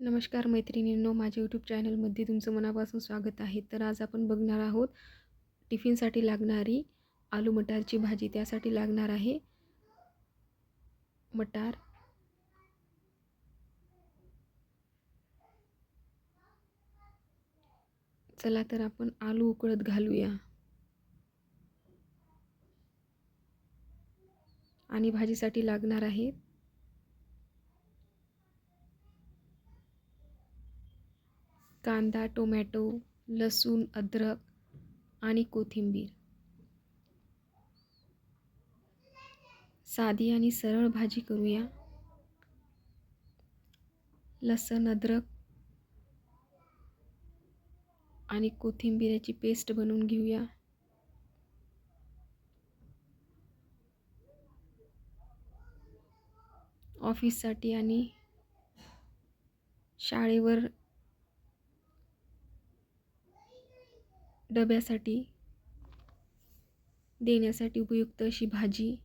नमस्कार मैत्रिणींनो माझ्या यूट्यूब चॅनलमध्ये तुमचं मनापासून स्वागत आहे. तर आज आपण बघणार आहोत टिफिनसाठी लागणारी आलू मटारची भाजी. त्यासाठी लागणार आहे मटार. चला तर आपण आलू उकळत घालूया. आणि भाजीसाठी लागणार आहे कांदा टोमॅटो लसूण अद्रक आणि कोथिंबीर. साधी आणि सरळ भाजी करूया. लसण अद्रक आणि कोथिंबीराची पेस्ट बनवून घेऊया. ऑफिससाठी आणि शाळेवर डब्यासाठी देण्यासाठी उपयुक्त अशी भाजी.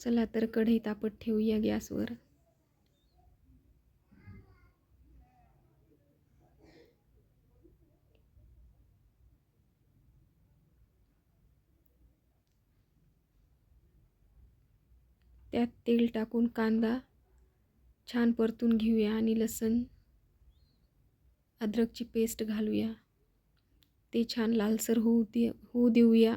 चला तर कढई तापत ठेवूया गॅसवर. त्यात तेल टाकून कांदा छान परतून घेऊया आणि लसूण अद्रकची पेस्ट घालूया. ते छान लालसर होऊ दे होऊ देऊया.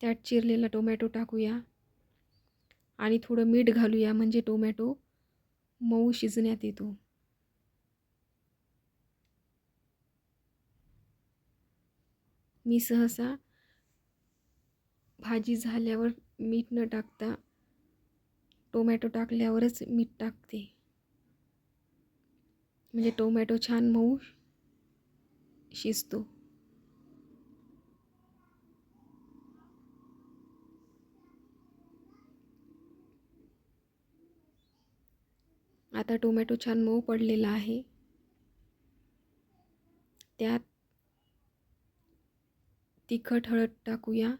त्यात चिरलेला टोमॅटो टाकूया. आणि थोडं मीठ घालूया म्हणजे टोमॅटो मऊ शिजण्यात येतो. मी सहसा भाजी झाल्यावर मीठ न टाकता टोमॅटो टाकल्यावरच मीठ टाकते. म्हणजे टोमॅटो छान मऊ शिजतो. आता टोमॅटो छान मऊ पडलेला आहे. त्यात तिखट हळद टाकूया.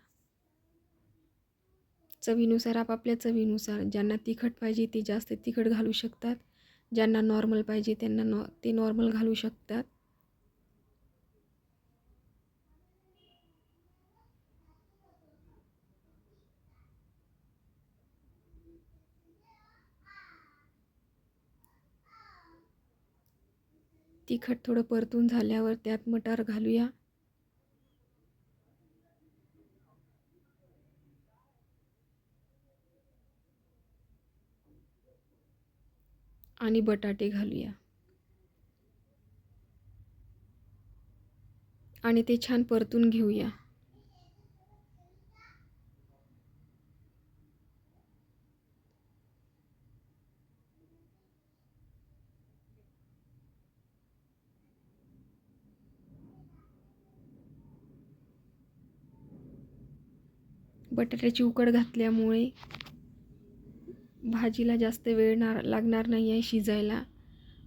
चवीनुसार आपापल्या चवीनुसार. ज्यांना तिखट पाहिजे ते जास्त तिखट घालू शकतात. ज्यांना नॉर्मल पाहिजे त्यांना नॉ ते नॉर्मल घालू शकतात. तिखट थोडं परतून झाल्यावर त्यात मटार घालूया. आणि बटाटे घालूया. आणि ते छान परतून घेऊया. बटाट्याची उकड घातल्यामुळे भाजीला जास्त वेळ ना लागणार नाही आहे शिजायला.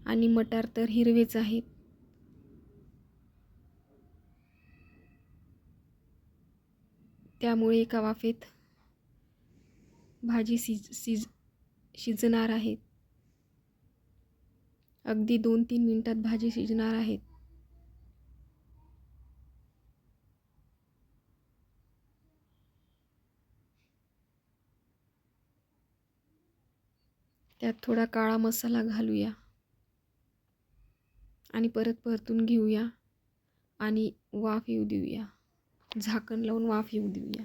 आणि मटार तर हिरवेच आहेत. त्यामुळे एका वाफेत भाजी शिज शिज शिजणार आहेत. अगदी दोन तीन मिनटात भाजी शिजणार आहेत. त्यात थोडा काळा मसाला घालूया. आणि परत परतून घेऊया. आणि वाफ येऊ देऊया. झाकण लावून वाफ येऊ देऊया.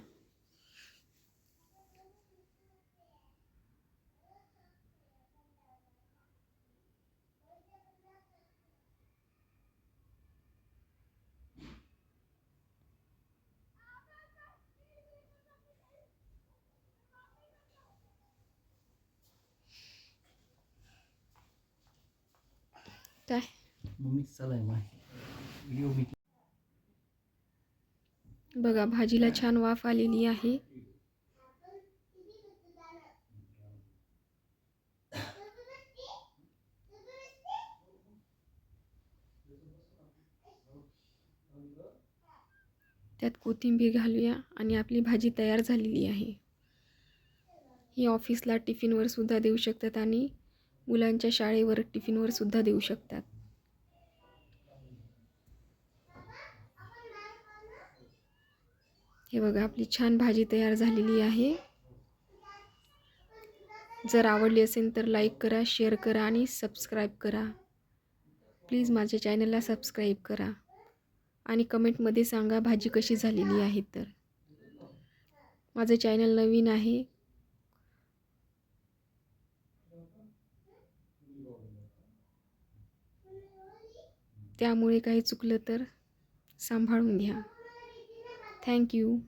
काय? बघा भाजीला छान वाफ आलेली आहे. त्यात कोथिंबीर घालूया आणि आपली भाजी तयार झालेली आहे. ही ऑफिसला टिफिनवर सुद्धा देऊ शकतात आणि मुलांच्या शाळेवर टिफिनवर सुद्धा देऊ शकतात. हे बघा आपली छान भाजी तयार झालेली आहे. जर आवडली असेल तर लाईक करा शेअर करा आणि सबस्क्राईब करा. प्लीज माझ्या चॅनलला सबस्क्राईब करा आणि कमेंटमध्ये सांगा भाजी कशी झालेली आहे तर. माझं चॅनल नवीन आहे. त्यामुळे काही चुकलं तर सांभाळून घ्या. थँक्यू